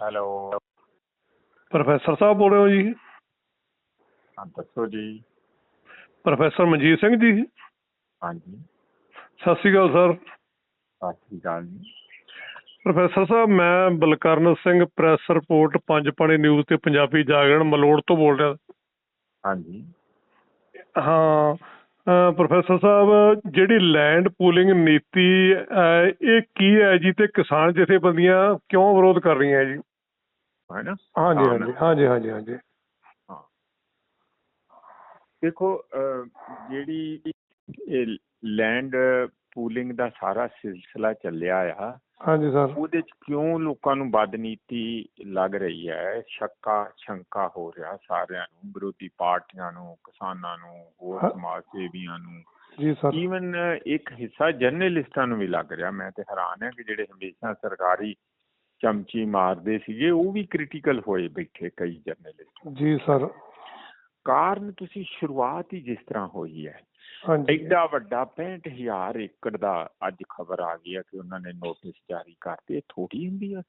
Hello. Professor ਸਾਹਿਬ ਬੋਲ ਰਹੇ ਹੋ ਜੀ? ਹਾਂ ਦੱਸੋ ਜੀ। ਪ੍ਰੋਫੈਸਰ ਮਨਜੀਤ ਸਿੰਘ ਜੀ? ਹਾਂਜੀ। ਸਤਿ ਸ਼੍ਰੀ ਅਕਾਲ ਸਰ। ਸਤਿ ਸ਼੍ਰੀ ਅਕਾਲ ਜੀ। ਪ੍ਰੋਫੈਸਰ ਸਾਹਿਬ ਮੈਂ ਬਲਕਰਨ ਸਿੰਘ ਪ੍ਰੈਸ ਰਿਪੋਰਟ ਪੰਜ ਪਾਣੀ ਨਿਊਜ਼ ਤੇ ਪੰਜਾਬੀ ਜਾਗਰਣ ਮਲੋੜ ਤੋਂ ਬੋਲ ਰਿਹਾ। ਹਾਂਜੀ। ਹਾਂ ਪ੍ਰੋਫੈਸਰ ਸਾਹਿਬ ਜਿਹੜੀ ਲੈਂਡ ਪੂਲਿੰਗ ਨੀਤੀ ਇਹ ਕੀ ਹੈ ਜੀ ਤੇ ਕਿਸਾਨ ਜਥੇਬੰਦੀਆਂ ਕਿਉਂ ਵਿਰੋਧ ਕਰ ਰਹੀਆਂ ਜੀ? ਹੈ ਨਾ? ਹਾਂਜੀ ਹਾਂ, ਹਾਂਜੀ ਹਾਂਜੀ ਹਾਂਜੀ ਹਾਂਜੀ। ਹਾਂ। ਦੇਖੋ ਜਿਹੜੀ ਇਹ ਲੈਂਡ ਪੂਲਿੰਗ ਦਾ ਸਾਰਾ ਸਿਲਸਿਲਾ ਚੱਲਿਆ ਆ ਹਾਂਜੀ ਸਰ। ਉਹਦੇ ਚ ਕਿਉਂ ਲੋਕਾਂ ਨੂੰ ਬਦਨੀਤੀ ਲੱਗ ਰਹੀ ਹੈ? ਸ਼ੱਕਾ ਸ਼ੰਕਾ ਹੋ ਰਿਹਾ ਸਾਰਿਆਂ ਨੂੰ ਵਿਰੋਧੀ ਪਾਰਟੀਆਂ ਨੂੰ ਕਿਸਾਨਾਂ ਨੂੰ ਹੋਰ। ਸਮਾਜ ਸੇਵੀਆਂ ਨੂੰ। ਜੀ ਸਰ। ਈਵਨ ਇੱਕ ਹਿੱਸਾ ਜਰਨਲਿਸਟਾਂ ਨੂੰ ਵੀ ਲੱਗ ਰਿਹਾ ਮੈਂ ਤੇ ਹੈਰਾਨ ਹਾਂ ਕਿ ਜਿਹੜੇ ਹਮੇਸ਼ਾ ਸਰਕਾਰੀ ਚਮਚੀ ਮਾਰਦੇ ਸੀਗੇ ਉਹ ਵੀ ਕ੍ਰਿਟੀਕਲ ਹੋਏ ਬੈਠੇ ਕਈ ਜਰਨਲਿਸਟ ਜੀ ਸਰ। ਕਾਰਨ ਤੁਸੀਂ ਸ਼ੁਰੂਆਤ ਹੀ ਜਿਸ ਤਰ੍ਹਾਂ ਹੋਈ ਹੈ। ਐਡਾ ਵੱਡਾ 65000 ਏਕੜ ਦਾ ਅੱਜ ਖਬਰ ਆ ਗਈ ਹੈ ਕਿ ਉਹਨਾਂ ਨੇ ਨੋਟਿਸ ਜਾਰੀ ਕਰਤੇ ਥੋੜੀ ਹੁੰਦੀ ਆ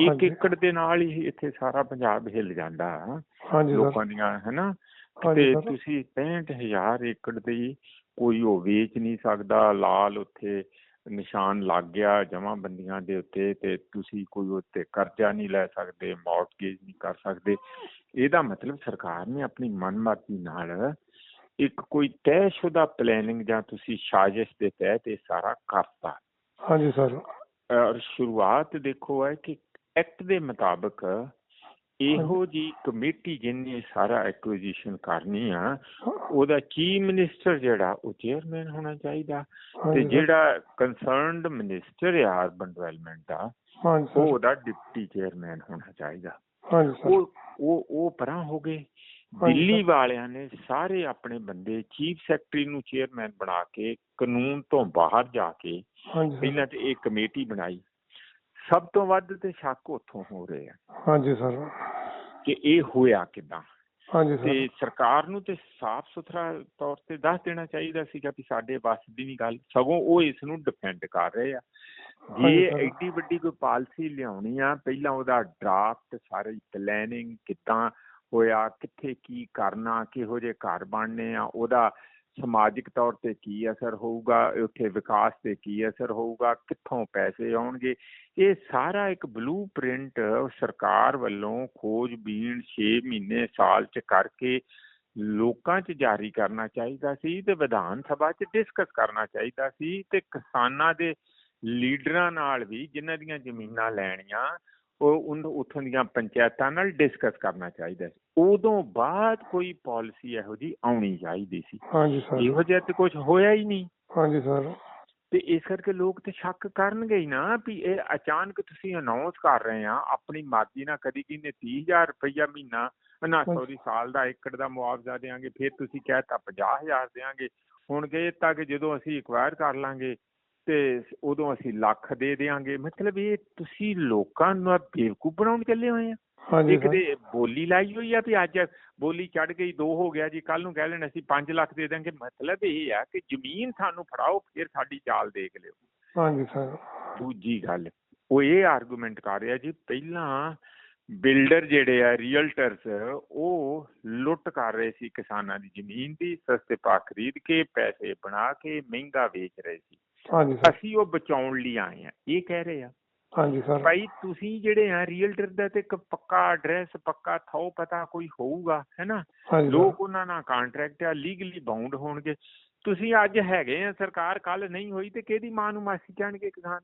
ਇੱਕ। ਏਕੜ ਦੇ ਨਾਲ ਹੀ ਇੱਥੇ ਸਾਰਾ ਪੰਜਾਬ ਹਿੱਲ ਜਾਂਦਾ ਹਾਂਜੀ ਲੋਕਾਂ ਦੀਆਂ ਹੈਨਾ? ਤੇ ਤੁਸੀਂ 65000 ਏਕੜ ਦੀ ਕੋਈ ਉਹ ਵੇਚ ਨਹੀਂ ਸਕਦਾ ਲਾਲ ਉੱਥੇ ਨਿਸ਼ਾਨ ਲੱਗ ਗਿਆ ਜਮਾਬੰਦੀਆਂ ਦੇ ਉੱਤੇ ਤੇ ਤੁਸੀਂ ਕੋਈ ਉੱਤੇ ਕਰਜ਼ਾ ਨਹੀਂ ਲੈ ਸਕਦੇ ਮਾਰਟਗੇਜ ਨਹੀਂ ਕਰ ਸਕਦੇ। ਇਹਦਾ ਮਤਲਬ ਸਰਕਾਰ ਨੇ ਆਪਣੀ ਮਨਮਰਜ਼ੀ ਨਾਲ ਇੱਕ ਕੋਈ ਤੈਅਸ਼ੁਦਾ ਪਲੈਨਿੰਗ ਜਾਂ ਤੁਸੀਂ ਸਾਜ਼ਿਸ਼ ਦੇ ਤਹਿਤ ਇਹ ਸਾਰਾ ਕਰਤਾ। ਹਾਂਜੀ ਸਰ। ਔਰ ਸ਼ੁਰੂਆਤ ਦੇਖੋ ਹੈ ਕਿ ਐਕਟ ਦੇ ਮੁਤਾਬਕ ਇਹੋ ਜੀ ਕਮੇਟੀ ਜਿਹਨੇ ਸਾਰਾ ਐਕੁਜੀਸ਼ਨ ਕਰਨੀ ਆ ਉਹਦਾ ਚੀਫ ਮਿਨਿਸਟਰ ਜਿਹੜਾ ਉਹ ਚੇਅਰਮੈਨ ਹੋਣਾ ਚਾਹੀਦਾ। ਤੇ। ਜਿਹੜਾ ਕੰਸਰਨਡ ਮਿਨਿਸਟਰ ਆ ਅਰਬਨ ਡਿਵੈਲਪਮੈਂਟ ਦਾ ਉਹ ਉਹਦਾ ਡਿਪਟੀ ਚੇਅਰਮੈਨ ਹੋਣਾ ਚਾਹੀਦਾ। ਉਹ ਉਹ ਉਹ ਪਰਾਂ ਹੋ ਗਏ। ਦਿੱਲੀ। ਵਾਲਿਆਂ ਨੇ ਸਾਰੇ ਆਪਣੇ ਬੰਦੇ ਚੀਫ ਸੈਕਟਰੀ ਨੂੰ ਚੇਅਰਮੈਨ ਬਣਾ ਕੇ ਕਾਨੂੰਨ ਤੋਂ ਬਾਹਰ ਜਾ ਕੇ ਪਹਿਲਾਂ ਤੇ ਇਹ ਕਮੇਟੀ ਬਣਾਈ। ਸਭ ਤੋਂ ਵੱਧ ਤੇ ਸ਼ੱਕ ਉੱਥੋਂ ਹੋ ਰਹੇ। ਆ ਹਾਂਜੀ ਸਰ। ਕਿ ਇਹ ਹੋਇਆ ਕਿਦਾਂ? ਹਾਂਜੀ ਸਰ। ਤੇ ਸਰਕਾਰ ਨੂੰ ਤੇ ਸਾਫ਼ ਸੁਥਰਾ ਤੌਰ ਤੇ ਦੱਸ ਦੇਣਾ ਚਾਹੀਦਾ ਸੀਗਾ ਕਿ ਸਾਡੇ ਵੱਸ ਦੀ ਨਹੀਂ ਗੱਲ ਸਗੋਂ ਉਹ ਇਸ ਨੂੰ ਡਿਫੈਂਡ ਕਰ ਰਹੇ ਆ। ਜੇ। ਐਡੀ ਵੱਡੀ ਕੋਈ ਪਾਲਿਸੀ ਲਿਆਉਣੀ ਆ ਪਹਿਲਾਂ ਉਹਦਾ ਡਰਾਫਟ ਸਾਰੀ ਪਲੈਨਿੰਗ ਕਿੱਦਾਂ ਹੋਇਆ ਕਿੱਥੇ ਕੀ ਕਰਨਾ ਕਿਹੋ ਜਿਹੇ ਘਰ ਬਣਨੇ ਆ ਉਹਦਾ ਸਮਾਜਿਕ ਤੌਰ ਤੇ ਕੀ ਅਸਰ ਹੋਊਗਾ, ਉੱਥੇ ਵਿਕਾਸ ਤੇ ਕੀ ਅਸਰ ਹੋਊਗਾ, ਕਿੱਥੋਂ ਪੈਸੇ ਆਉਣਗੇ, ਇਹ ਸਾਰਾ ਇੱਕ ਬਲੂ ਪ੍ਰਿੰਟ ਸਰਕਾਰ ਵੱਲੋਂ ਖੋਜਬੀਨ 6 ਮਹੀਨੇ ਸਾਲ ਚ ਕਰਕੇ ਲੋਕਾਂ 'ਚ ਜਾਰੀ ਕਰਨਾ ਚਾਹੀਦਾ ਸੀ ਤੇ ਵਿਧਾਨ ਸਭਾ 'ਚ ਡਿਸਕਸ ਕਰਨਾ ਚਾਹੀਦਾ ਸੀ ਤੇ ਕਿਸਾਨਾਂ ਦੇ ਲੀਡਰਾਂ ਨਾਲ ਵੀ ਜਿਨ੍ਹਾਂ ਦੀਆਂ ਜ਼ਮੀਨਾਂ ਲੈਣੀਆਂ ਉਹ ਉੱਥੋਂ ਦੀਆਂ ਪੰਚਾਇਤਾਂ ਨਾਲ ਡਿਸਕਸ ਕਰਨਾ ਚਾਹੀਦਾ ਸੀ। ਉਦੋਂ ਬਾਅਦ ਕੋਈ ਪਾਲਿਸੀ ਇਹੋ ਜੀ ਆਉਣੀ ਚਾਹੀਦੀ ਸੀ। ਹਾਂਜੀ ਸਰ ਇਹੋ ਜਿਹਾ ਤੇ ਕੁਝ ਹੋਇਆ ਹੀ ਨਹੀਂ। ਹਾਂਜੀ ਸਰ ਤੇ ਇਸ ਕਰਕੇ ਲੋਕ ਤੇ ਸ਼ੱਕ ਕਰਨਗੇ ਹੀ ਨਾ ਵੀ ਇਹ ਅਚਾਨਕ ਤੁਸੀਂ ਅਨਾਉਂਸ ਕਰ ਰਹੇ ਆ ਆਪਣੀ ਮਰਜ਼ੀ ਨਾਲ ਕਦੀ ਕਹਿੰਦੇ 30000 ਰੁਪਈਆ ਮਹੀਨਾ ਨਾ। ਸੌਰੀ ਸਾਲ ਦਾ ਏਕੜ ਦਾ ਮੁਆਵਜ਼ਾ ਦੇਾਂਗੇ ਫਿਰ ਤੁਸੀਂ ਕਹਿਤਾ 50000 ਦੇਾਂਗੇ ਹੁਣ ਕਹੇ ਤਾਂ ਕਿ ਜਦੋਂ ਅਸੀਂ ਐਕਵਾਇਰ ਕਰ ਲਾਂਗੇ ਤੇ ਉਦੋਂ ਅਸੀਂ ਲੱਖ ਦੇ ਦੇਾਂਗੇ ਮਤਲਬ ਇਹ ਤੁਸੀਂ ਲੋਕਾਂ ਨੂੰ ਬੇਵਕੂਫ ਬਣਾਉਣ ਚੱਲੇ ਹੋਏ ਆ। ਹਾਂਜੀ ਇੱਕ ਦੇ ਬੋਲੀ ਲਾਈ ਹੋਈ ਆ ਵੀ ਅੱਜ ਬੋਲੀ ਚੜ ਗਈ ਦੋ ਹੋ ਗਿਆ ਜੀ ਕੱਲ ਨੂੰ ਕਹਿ ਲੈਣ ਅਸੀਂ 5 ਲੱਖ ਦੇ ਦਾਂਗੇ ਮਤਲਬ ਇਹ ਆ ਕਿ ਜ਼ਮੀਨ ਸਾਨੂੰ ਫੜਾਓ ਫਿਰ ਸਾਡੀ ਚਾਲ ਦੇਖ ਲਿਓ। ਹਾਂਜੀ ਸਰ। ਦੂਜੀ ਗੱਲ ਉਹ ਇਹ ਆਰਗੂਮੈਂਟ ਕਰ ਰਿਹਾ ਜੀ ਪਹਿਲਾਂ ਬਿਲਡਰ ਜਿਹੜੇ ਆ ਰੀਅਲਟਰਸ ਉਹ ਲੁੱਟ ਕਰ ਰਹੇ ਸੀ ਕਿਸਾਨਾਂ ਦੀ ਜ਼ਮੀਨ ਦੀ ਸਸਤੇ ਭਾਅ ਖਰੀਦ ਕੇ ਪੈਸੇ ਬਣਾ ਕੇ ਮਹਿੰਗਾ ਵੇਚ ਰਹੇ ਸੀ। ਹਾਂਜੀ ਸਰ ਅਸੀਂ ਉਹ ਬਚਾਉਣ ਲਈ ਆਏ ਆ ਇਹ ਕਹਿ ਰਹੇ ਆ। ਹਾਂਜੀ ਸਰ ਭਾਈ ਤੁਸੀਂ ਜਿਹੜੇ ਆ ਰੀਅਲਟਰ ਦਾ ਤੇ ਇੱਕ ਪੱਕਾ ਐਡਰੈਸ ਪੱਕਾ ਥਾਉ ਪਤਾ ਕੋਈ ਹੋਊਗਾ ਹੈਨਾ। ਲੋਕ ਉਹਨਾਂ ਨਾਲ ਕੰਟਰੈਕਟ ਆ ਲੀਗਲੀ ਬਾਉਂਡ ਹੋਣਗੇ। ਤੁਸੀਂ ਅੱਜ ਹੈਗੇ ਆ ਸਰਕਾਰ ਕੱਲ ਨਹੀਂ ਹੋਈ ਤੇ ਕਿਹਦੀ ਮਾਂ ਨੂੰ ਮਾਸੀ ਕਹਿਣਗੇ ਕਿਸਾਨ?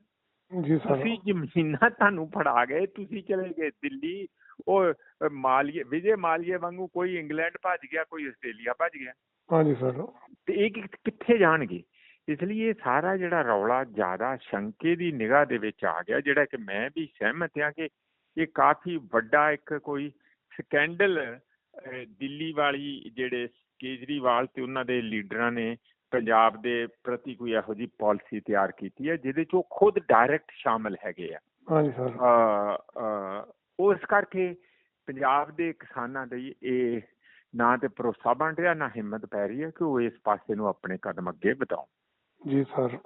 ਜੀ ਸਰ ਤੁਸੀਂ ਜ਼ਮੀਨਾਂ ਤੁਹਾਨੂੰ ਫੜਾ ਗਏ ਤੁਸੀਂ ਚਲੇ ਗਏ ਦਿੱਲੀ ਉਹ ਮਾਲੀਏ ਵਿਜੇ ਮਾਲੀਏ ਵਾਂਗੂ ਕੋਈ ਇੰਗਲੈਂਡ ਭੱਜ ਗਿਆ ਕੋਈ ਆਸਟ੍ਰੇਲੀਆ ਭੱਜ ਗਿਆ। ਹਾਂਜੀ ਸਰ ਤੇ ਇਹ ਕਿੱਥੇ ਜਾਣਗੇ? ਇਸ ਲਈ ਇਹ ਸਾਰਾ ਜਿਹੜਾ ਰੌਲਾ ਜ਼ਿਆਦਾ ਸ਼ੰਕੇ ਦੀ ਨਿਗਾਹ ਦੇ ਵਿੱਚ ਆ ਗਿਆ ਜਿਹੜਾ ਕਿ ਮੈਂ ਵੀ ਸਹਿਮਤ ਹਾਂ ਕਿ ਇਹ ਕਾਫੀ ਵੱਡਾ ਇੱਕ ਕੋਈ ਸਕੈਂਡਲ ਦਿੱਲੀ ਵਾਲੀ ਜਿਹੜੇ ਕੇਜਰੀਵਾਲ ਤੇ ਉਹਨਾਂ ਦੇ ਲੀਡਰਾਂ ਨੇ ਪੰਜਾਬ ਦੇ ਪ੍ਰਤੀ ਕੋਈ ਇਹੋ ਜਿਹੀ ਪਾਲਿਸੀ ਤਿਆਰ ਕੀਤੀ ਹੈ ਜਿਹਦੇ 'ਚ ਉਹ ਖੁਦ ਡਾਇਰੈਕਟ ਸ਼ਾਮਲ ਹੈਗੇ ਆ। ਹਾਂਜੀ ਸਰ। ਉਸ ਕਰਕੇ ਪੰਜਾਬ ਦੇ ਕਿਸਾਨਾਂ ਲਈ ਇਹ ਨਾ ਤੇ ਭਰੋਸਾ ਬਣ ਰਿਹਾ ਨਾ ਹਿੰਮਤ ਪੈ ਰਹੀ ਹੈ ਕਿ ਉਹ ਇਸ ਪਾਸੇ ਨੂੰ ਆਪਣੇ ਕਦਮ ਅੱਗੇ ਵਧਾਉਣ। ਜੀ ਸਰ। ਸਰ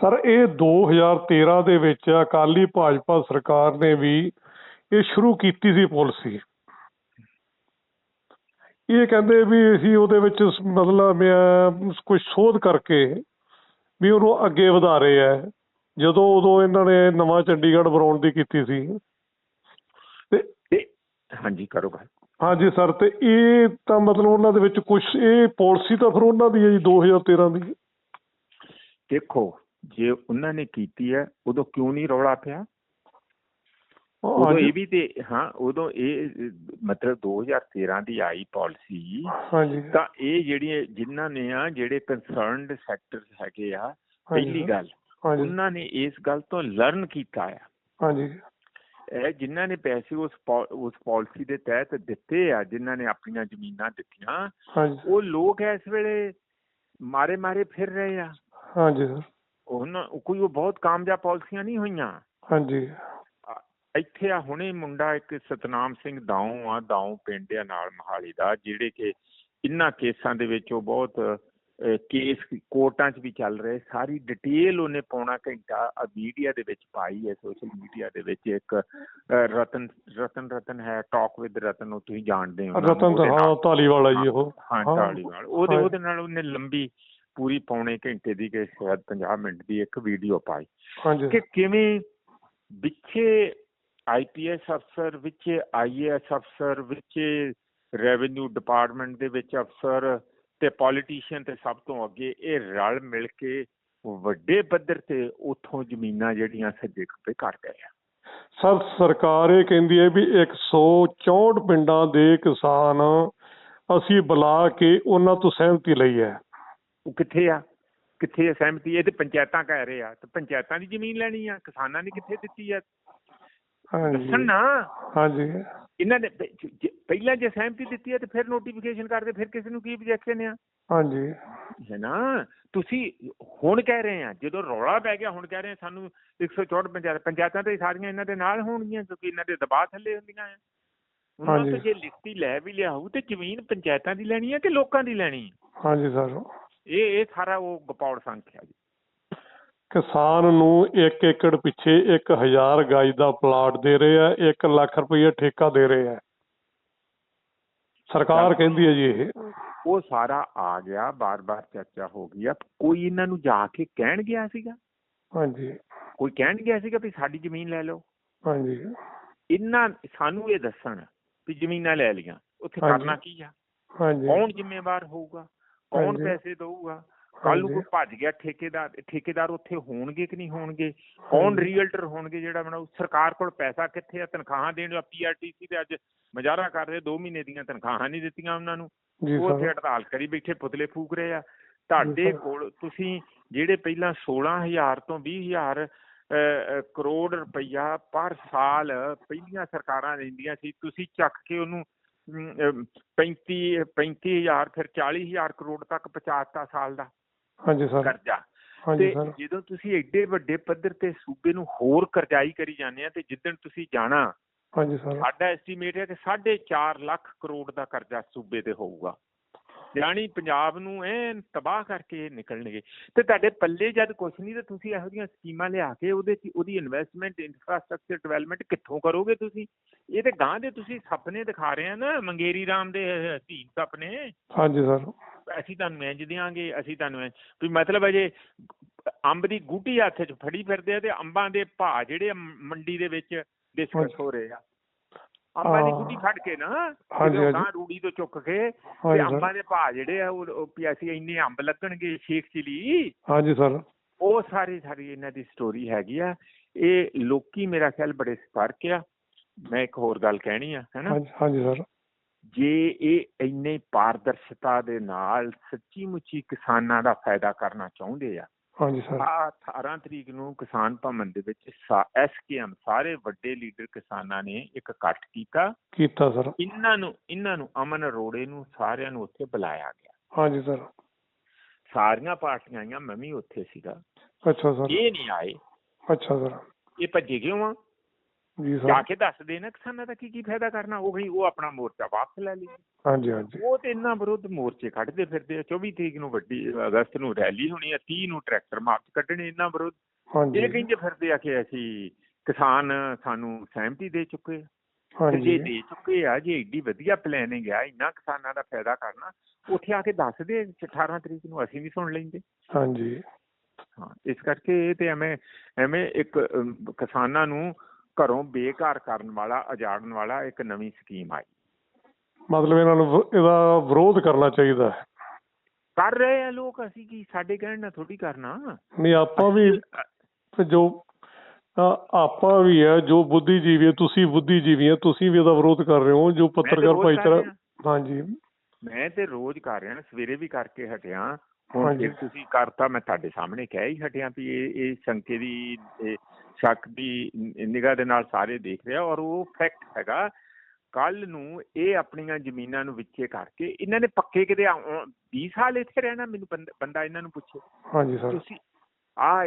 ਸਰ ਇਹ 2013 ਦੇ ਵਿੱਚ ਅਕਾਲੀ ਭਾਜਪਾ ਸਰਕਾਰ ਨੇ ਵੀ ਇਹ ਸ਼ੁਰੂ ਕੀਤੀ ਸੀ ਪਾਲਿਸੀ। ਇਹ ਕਹਿੰਦੇ ਵੀ ਅਸੀਂ ਉਹਦੇ ਵਿੱਚ ਮਤਲਬ ਕੁਝ ਸੋਧ ਕਰਕੇ ਵੀ ਉਹਨੂੰ ਅੱਗੇ ਵਧਾ ਰਹੇ ਆ। ਜਦੋਂ ਉਦੋਂ ਇਹਨਾਂ ਨੇ ਨਵਾਂ ਚੰਡੀਗੜ੍ਹ ਬਣਾਉਣ ਦੀ ਕੀਤੀ ਸੀ। ਤੇ ਤੇ ਹਾਂਜੀ, ਕਰੋ ਗੱਲ। ਹਾਂਜੀ ਸਰ ਤੇ ਇਹ ਤਾਂ ਮਤਲਬ ਉਹਨਾਂ ਦੇ ਵਿੱਚ ਕੁਝ ਇਹ ਪਾਲਿਸੀ ਤਾਂ ਫਿਰ ਉਹਨਾਂ ਦੀ ਹੈ ਜੀ 2013 ਦੀ। ਦੇਖੋ ਜੇ ਉਹਨਾਂ ਨੇ ਕੀਤੀ ਹੈ ਉਦੋਂ ਕਿਉਂ ਨਹੀਂ ਰੌਲਾ ਪਿਆ? ਉਦੋਂ ਇਹ ਵੀ ਤੇ ਹਾਂ ਉਦੋਂ ਇਹ ਮਤਲਬ 2013 ਦੀ ਆਈ ਪਾਲਿਸੀ ਹਾਂਜੀ। ਤਾਂ ਇਹ ਜਿਹੜੀਆਂ ਜਿਨ੍ਹਾਂ ਨੇ ਆ ਜਿਹੜੇ ਕੰਸਰਨਡ ਸੈਕਟਰਸ ਹੈਗੇ ਆ ਪਹਿਲੀ ਗੱਲ ਉਹਨਾਂ ਨੇ ਇਸ ਗੱਲ ਤੋਂ ਲਰਨ ਕੀਤਾ ਆ। ਹਾਂਜੀ। ਇਹ ਜਿਨ੍ਹਾਂ ਨੇ ਪੈਸੇ ਉਸ ਉਸ ਪਾਲਿਸੀ ਦੇ ਤਹਿਤ ਦਿੱਤੇ ਆ ਜਿਨ੍ਹਾਂ ਨੇ ਆਪਣੀਆਂ ਜ਼ਮੀਨਾਂ ਦਿੱਤੀਆਂ ਉਹ ਲੋਕ ਇਸ ਵੇਲੇ ਮਾਰੇ ਮਾਰੇ ਫਿਰ ਰਹੇ ਆ। ਹਾਂਜੀ ਸਰ। ਉਹਨਾਂ ਕੋਈ ਉਹ ਬਹੁਤ ਕਾਮਯਾਬ ਪਾਲਿਸੀਆਂ ਨਹੀਂ ਹੋਈਆਂ। ਹਾਂਜੀ। ਇੱਥੇ ਆ ਹੁਣੇ ਮੁੰਡਾ ਇੱਕ ਸਤਨਾਮ ਸਿੰਘ ਦਾਊ ਆ ਦਾਊ ਪਿੰਡ ਆ ਨਾਲ ਮਹਾਲੀ ਦਾ ਜਿਹੜੇ ਕਿ ਇਨ੍ਹਾਂ ਕੇਸਾਂ ਦੇ ਵਿੱਚ ਉਹ ਬਹੁਤ ਕੇਸ ਕੋਰਟਾਂ 'ਚ ਵੀ ਚੱਲ ਰਹੇ ਸਾਰੀ ਡਿਟੇਲ ਉਹਨੇ ਪੌਣਾ ਘੰਟਾ ਮੀਡੀਆ ਦੇ ਵਿੱਚ ਪਾਈ ਹੈ ਸੋਸ਼ਲ ਮੀਡੀਆ ਦੇ ਵਿੱਚ ਇੱਕ ਰਤਨ ਰਤਨ ਰਤਨ ਹੈ ਟਾਕ ਵਿਦ ਰਤਨ ਉਹ ਤੁਸੀਂ ਜਾਣਦੇ ਹੋ ਰਤਨ ਹਾਂ ਧਾਲੀਵਾਲ ਆ ਜੀ ਉਹ ਹਾਂ। ਢਾਲੀਵਾਲ ਉਹਦੇ। ਉਹਦੇ ਨਾਲ ਉਹਨੇ ਲੰਬੀ ਪੂਰੀ ਪੌਣੇ ਘੰਟੇ ਦੀ ਕਿ ਸ਼ਾਇਦ 50 ਮਿੰਟ ਦੀ ਇੱਕ ਵੀਡੀਓ ਪਾਈ ਹਾਂਜੀ ਕਿ ਕਿਵੇਂ ਵਿੱਚੇ ਆਈਪੀਐਸ ਅਫਸਰ ਵਿੱਚ ਆਈਏਐਸ ਅਫਸਰ ਵਿੱਚ ਰੈਵਨਿਊ ਡਿਪਾਰਟਮੈਂਟ ਦੇ ਵਿੱਚ ਅਫਸਰ ਤੇ ਪੋਲੀਟੀਸ਼ੀਅਨ ਤੇ ਸਭ ਤੋਂ ਅੱਗੇ ਇਹ ਰਲ ਮਿਲ ਕੇ ਵੱਡੇ ਪੱਧਰ ਤੇ ਉਥੋਂ ਜ਼ਮੀਨਾਂ ਜਿਹੜੀਆਂ ਸੱਜੇ ਖੱਬੇ ਕਰ ਗਏ ਆ। ਸਰ ਸਰਕਾਰ ਇਹ ਕਹਿੰਦੀ ਹੈ ਵੀ 164 ਪਿੰਡਾਂ ਦੇ ਕਿਸਾਨ ਅਸੀਂ ਬੁਲਾ ਕੇ ਉਹਨਾਂ ਤੋਂ ਸਹਿਮਤੀ ਲਈ ਹੈ। ਉਹ ਕਿੱਥੇ ਆ? ਕਿੱਥੇ ਸਹਿਮਤੀ? ਇਹ ਤੇ ਪੰਚਾਇਤਾਂ ਕਹਿ ਰਹੇ ਆ। ਤੇ ਪੰਚਾਇਤਾਂ ਦੀ ਜ਼ਮੀਨ ਲੈਣੀ ਆ ਕਿਸਾਨਾਂ ਨੇ ਕਿੱਥੇ ਦਿੱਤੀ ਆ? ਹਾਂਜੀ। ਨਾ। ਹਾਂਜੀ। ਇਹਨਾਂ ਨੇ ਪਹਿਲਾਂ ਜੇ ਸਹਿਮਤੀ ਦਿੱਤੀ ਹੈ ਤੇ ਫਿਰ ਨੋਟੀਫਿਕੇਸ਼ਨ ਕਰਦੇ ਫਿਰ ਕਿਸੇ ਨੂੰ ਕੀ objection ਆ? ਹਾਂਜੀ। ਹੈ ਨਾ? ਤੁਸੀਂ ਹੁਣ ਕਹਿ ਰਹੇ ਆ ਜਦੋਂ ਰੌਲਾ ਪੈ ਗਿਆ ਹੁਣ ਕਹਿ ਰਹੇ ਸਾਨੂੰ 164 ਪੰਚਾਇਤ ਪੰਚਾਇਤਾਂ ਤੇ ਸਾਰੀਆਂ ਇਹਨਾਂ ਦੇ ਨਾਲ ਹੋਣਗੀਆਂ ਕਿਉਂਕਿ ਇਹਨਾਂ ਦੇ ਦਬਾਅ ਥੱਲੇ ਹੁੰਦੀਆਂ ਆ। ਉਹਨਾਂ। ਤੋਂ ਜੇ ਲਿਖਤੀ ਲੈ ਵੀ ਲਿਆ ਹੋਊ ਤੇ ਜ਼ਮੀਨ ਪੰਚਾਇਤਾਂ ਦੀ ਲੈਣੀ ਹੈ ਕਿ ਲੋਕਾਂ ਦੀ ਲੈਣੀ ਹੈ ਹਾਂਜੀ ਸਰ। ਇਹ ਇਹ ਸਾਰਾ ਉਹ ਗਪੌੜ ਸੰਖਿਆ ਜੀ। ਕਿਸਾਨ ਨੂੰ 1 ਏਕੜ ਪਿੱਛੇ 1000 ਗਜ ਦਾ ਪਲਾਟ ਦੇ ਰਹੇ ਆ 1 ਲੱਖ ਰੁਪਏ ਠੇਕਾ ਦੇ ਰਹੇ ਆ। ਸਰਕਾਰ ਕਹਿੰਦੀ ਹੈ ਜੀ ਇਹ। ਉਹ ਸਾਰਾ ਆ ਗਿਆ ਬਾਰ-ਬਾਰ ਚਰਚਾ ਹੋ ਗਈ ਆ। ਕੋਈ ਇਹਨਾਂ ਨੂੰ ਜਾ ਕੇ ਕਹਿਣ ਗਿਆ ਸੀਗਾ? ਹਾਂਜੀ। ਕੋਈ ਕਹਿਣ ਗਿਆ ਸੀਗਾ ਵੀ ਸਾਡੀ ਜ਼ਮੀਨ ਲੈ ਲਓ? ਹਾਂਜੀ। ਇਹਨਾਂ ਸਾਨੂੰ ਇਹ ਦੱਸਣ ਵੀ ਜ਼ਮੀਨਾਂ ਲੈ ਲੀਆਂ ਉੱਥੇ। ਕਰਨਾ ਕੀ ਆ? ਹਾਂਜੀ। ਕੌਣ ਜ਼ਿੰਮੇਵਾਰ ਹੋਊਗਾ? ਕੌਣ। ਪੈਸੇ ਦਊਗਾ? ਕੱਲ ਨੂੰ। ਕੋਈ ਭੱਜ ਗਿਆ ਠੇਕੇਦਾਰ ਠੇਕੇਦਾਰ ਉੱਥੇ ਹੋਣਗੇ ਕਿ ਨਹੀਂ ਹੋਣਗੇ ਕੌਣ। ਰੀਅਲਟਰ ਹੋਣਗੇ ਜਿਹੜਾ ਬਣਾਉ ਸਰਕਾਰ ਕੋਲ ਪੈਸਾ ਕਿੱਥੇ ਆ ਤਨਖਾਹਾਂ ਦੇਣ ਦਾ ਪੀਆਰਟੀਸੀ ਤੇ ਅੱਜ ਮਜ਼ਾਰਾ ਕਰ ਰਹੇ 2 ਮਹੀਨੇ ਦੀਆਂ ਤਨਖਾਹਾਂ ਨਹੀਂ ਦਿੱਤੀਆਂ ਉਹਨਾਂ ਨੂੰ ਉਹ ਉੱਥੇ ਹੜਤਾਲ ਕਰੀ ਬੈਠੇ ਪੁਤਲੇ ਫੂਕ ਰਹੇ ਆ ਤੁਹਾਡੇ। ਕੋਲ ਤੁਸੀਂ ਜਿਹੜੇ ਪਹਿਲਾਂ 16000 ਤੋਂ 20000 ਅ, ਅ, ਕਰੋੜ ਰੁਪਈਆ ਪਰ ਸਾਲ ਪਹਿਲੀਆਂ ਸਰਕਾਰਾਂ ਦਿੰਦੀਆਂ ਸੀ ਤੁਸੀਂ ਚੱਕ ਕੇ ਉਹਨੂੰ ਅਮ, ਅਮ, 35 35000 ਫਿਰ 40000 ਕਰੋੜ ਤੱਕ ਪਹੁੰਚਾਤਾ ਸਾਲ ਦਾ ਹਾਂਜੀ ਸਰ। ਕਰਜ਼ਾ। ਤੇ ਜਦੋਂ ਤੁਸੀਂ ਐਡੇ ਵੱਡੇ ਪੱਧਰ ਤੇ ਸੂਬੇ ਨੂੰ ਹੋਰ ਕਰਜ਼ਾਈ ਕਰੀ ਜਾਂਦੇ ਆ ਤੇ ਜਿੱਦਣ ਤੁਸੀਂ ਜਾਣਾ ਹਾਂਜੀ ਸਰ। ਸਾਡਾ ਐਸਟੀਮੇਟ ਹੈ ਕਿ 4.5 ਲੱਖ ਕਰੋੜ ਦਾ ਕਰਜ਼ਾ ਸੂਬੇ ਤੇ ਹੋਊਗਾ। ਯਾਨੀ ਪੰਜਾਬ ਨੂੰ ਐਨ ਤਬਾਹ ਕਰਕੇ ਨਿਕਲਣਗੇ। ਤੇ ਤੁਹਾਡੇ ਪੱਲੇ ਜਦ ਕੁਛ ਨਹੀਂ ਤੇ ਤੁਸੀਂ ਇਹੋ ਜਿਹੀਆਂ ਸਕੀਮਾਂ ਲਿਆ ਕੇ ਉਹਦੇ 'ਚ ਉਹਦੀ ਇਨਵੈਸਟਮੈਂਟ ਇਨਫਰਾਸਟ੍ਰਕਚਰ ਡਿਵੈਲਪਮੈਂਟ ਕਿੱਥੋਂ ਕਰੋਗੇ ਤੁਸੀਂ? ਇਹ ਤੇ ਗਾਂ ਦੇ ਤੁਸੀਂ ਸੁਪਨੇ ਦਿਖਾ ਰਹੇ ਆ ਨਾ ਮੰਗੇਰੀ ਰਾਮ ਦੇ ਹਸੀਨ ਸੁਪਨੇ। ਹਾਂਜੀ ਸਰ। ਅਸੀਂ ਤੁਹਾਨੂੰ ਇੰਜ ਦਿਆਂਗੇ ਅਸੀਂ ਤੁਹਾਨੂੰ ਵੀ ਮਤਲਬ ਅਜੇ ਅੰਬ ਦੀ ਗੂਟੀ ਹੱਥ 'ਚ ਫੜੀ ਫਿਰਦੇ ਆ ਤੇ ਅੰਬਾਂ ਦੇ ਭਾਅ ਜਿਹੜੇ ਮੰਡੀ ਦੇ ਵਿੱਚ ਡਿਸਕਸ। ਹੋ ਰਹੇ ਆ। ਅੰਬਾਂ ਦੀ ਹਾਂ। ਗੂਟੀ ਫੜ ਕੇ ਨਾ ਹਾਂਜੀ, ਰੂੜੀ ਤੋਂ ਚੁੱਕ ਕੇ ਤੇ ਅੰਬਾਂ ਦੇ ਭਾਅ ਜਿਹੜੇ ਆ ਉਹ ਅਸੀਂ ਇੰਨੇ ਅੰਬ ਲੱਗਣਗੇ ਸ਼ੇਖ ਚਿਲੀ ਹਾਂਜੀ ਸਰ। ਉਹ ਸਾਰੀ ਸਾਰੀ ਇਹਨਾਂ ਦੀ ਸਟੋਰੀ ਹੈਗੀ ਆ। ਇਹ ਲੋਕੀ ਮੇਰਾ ਖਿਆਲ ਬੜੇ ਸਤਰਕ ਆ। ਮੈਂ ਇੱਕ ਹੋਰ ਗੱਲ ਕਹਿਣੀ ਆ ਹੈਨਾ ਹਾਂਜੀ ਹਾਂਜੀ ਸਰ। ਜੇ ਇਹ ਇੰਨੇ ਪਾਰਦਰਸ਼ਤਾ ਦੇ ਨਾਲ ਸੱਚੀ ਮੁੱਚੀ ਕਿਸਾਨਾਂ ਦਾ ਫਾਇਦਾ ਕਰਨਾ ਚਾਹੁੰਦੇ ਆ ਹਾਂਜੀ ਸਰ। ਆ 18 ਤਰੀਕ ਨੂੰ ਕਿਸਾਨ ਭਵਨ ਦੇ ਵਿੱਚ ਐਸਕੇਐਮ ਸਾਰੇ ਵੱਡੇ ਲੀਡਰ ਕਿਸਾਨਾਂ ਨੇ ਇੱਕ ਇਕੱਠ ਕੀਤਾ। ਕੀਤਾ ਸਰ। ਇਹਨਾਂ ਨੂੰ ਇਹਨਾਂ ਨੂੰ ਅਮਨ ਅਰੋੜੇ ਨੂੰ ਸਾਰਿਆਂ ਨੂੰ ਉੱਥੇ ਬੁਲਾਇਆ ਗਿਆ। ਹਾਂਜੀ ਸਰ। ਸਾਰੀਆਂ ਪਾਰਟੀਆਂ ਆਈਆਂ ਮੈਂ ਵੀ ਉੱਥੇ ਸੀਗਾ। ਅੱਛਾ ਸਰ। ਇਹ ਨਹੀਂ ਆਏ। ਅੱਛਾ ਸਰ। ਇਹ ਭੱਜੇ ਕਿਉਂ ਆ? ਜੀ ਜਾ ਸਰ ਕੇ ਦੱਸ ਦੇ ਨਾ ਕਿਸਾਨਾਂ ਦਾ ਕੀ ਕੀ ਫਾਇਦਾ ਕਰਨਾ ਉਹ ਵੀ ਉਹ ਆਪਣਾ ਮੋਰਚਾ ਵਾਪਸ ਲੈ ਲਈ ਹਾਂਜੀ ਹਾਂਜੀ। ਉਹ ਤੇ ਇਹਨਾਂ ਵਿਰੁੱਧ ਮੋਰਚੇ ਕੱਢਦੇ ਫਿਰਦੇ ਆ 24 ਤਰੀਕ ਨੂੰ ਵੱਡੀ ਅਗਸਤ ਨੂੰ ਰੈਲੀ ਹੋਣੀ ਆ 30 ਨੂੰ ਟਰੈਕਟਰ ਮਾਰਚ ਕੱਢਣੇ ਇਹਨਾਂ ਵਿਰੁੱਧ। ਇਹ ਹਾਂਜੀ ਕਹਿੰਦੇ ਫਿਰਦੇ ਆ ਕਿ ਅਸੀਂ ਕਿਸਾਨ ਸਾਨੂੰ ਸਹਿਮਤੀ ਦੇ ਚੁੱਕੇ ਤੇ ਜੇ ਹਾਂਜੀ ਦੇ ਚੁੱਕੇ ਆ ਜੇ ਏਡੀ ਵਧੀਆ ਪਲੈਨਿੰਗ ਆ ਇੰਨਾ ਕਿਸਾਨਾਂ ਦਾ ਫਾਇਦਾ ਕਰਨਾ ਉੱਥੇ ਆ ਕੇ ਦੱਸ ਦੇ 18 ਤਰੀਕ ਨੂੰ ਅਸੀਂ ਵੀ ਸੁਣ ਲੈਂਦੇ। ਹਾਂਜੀ। ਹਾਂ ਇਸ ਕਰਕੇ ਇਹ ਤੇ ਐਵੇਂ ਐਵੇਂ ਇੱਕ ਕਿਸਾਨਾਂ ਨੂੰ ਘਰੋਂ ਬੇਘਰ ਕਰਨ ਵਾਲਾ ਉਜਾੜਨ ਵਾਲਾ ਇੱਕ ਨਵੀਂ ਸਕੀਮ ਆਈ। ਮਤਲਬ ਇਹਨਾਂ ਨੂੰ ਇਹਦਾ ਵਿਰੋਧ ਕਰਨਾ ਚਾਹੀਦਾ ਹੈ। ਕਰ ਰਹੇ ਆ ਲੋਕ ਅਸੀਂ ਕੀ ਸਾਡੇ ਕਹਿਣ ਨਾਲ ਥੋੜੀ ਕਰਨਾ? ਨਹੀਂ ਆਪਾਂ ਵੀ ਤੇ ਜੋ ਆਪਾਂ ਵੀ ਹੈ ਜੋ ਬੁੱਧੀਜੀਵੀ ਹੈ ਤੁਸੀਂ ਬੁੱਧੀਜੀਵੀ ਹੈ ਤੁਸੀਂ ਵੀ ਇਹਦਾ ਵਿਰੋਧ ਕਰ ਰਹੇ ਹੋ ਜੋ ਪੱਤਰਕਾਰ ਭਾਈਚਾਰਾ। ਹਾਂਜੀ। ਮੈਂ ਤੇ ਰੋਜ਼ ਕਰ ਰਿਹਾ ਸਵੇਰੇ ਵੀ ਕਰਕੇ ਹਟਿਆ। ਹੁਣ। ਫਿਰ ਤੁਸੀਂ ਕਰਤਾ ਮੈਂ ਤੁਹਾਡੇ ਸਾਹਮਣੇ ਕਹਿ ਹੀ ਹਟਿਆ ਵੀ ਇਹ ਇਹ ਸ਼ੰਕੇ ਦੀ ਸ਼ੱਕ ਦੀ ਨਿਗਾਹ ਦੇ ਨਾਲ ਸਾਰੇ ਦੇਖ ਰਿਹਾ ਔਰ ਉਹ ਫੈਕਟ ਹੈਗਾ ਕੱਲ ਨੂੰ ਇਹ ਆਪਣੀਆਂ ਜ਼ਮੀਨਾਂ ਨੂੰ ਵਿੱਚੇ ਕਰਕੇ ਇਹਨਾਂ ਨੇ ਪੱਕੇ ਕਿਤੇ 20 ਸਾਲ ਇੱਥੇ ਰਹਿਣਾ ਮੈਨੂੰ ਬੰਦਾ ਬੰਦਾ ਇਹਨਾਂ ਨੂੰ ਪੁੱਛੇ ਹਾਂਜੀ ਸਰ ਤੁਸੀਂ ਆ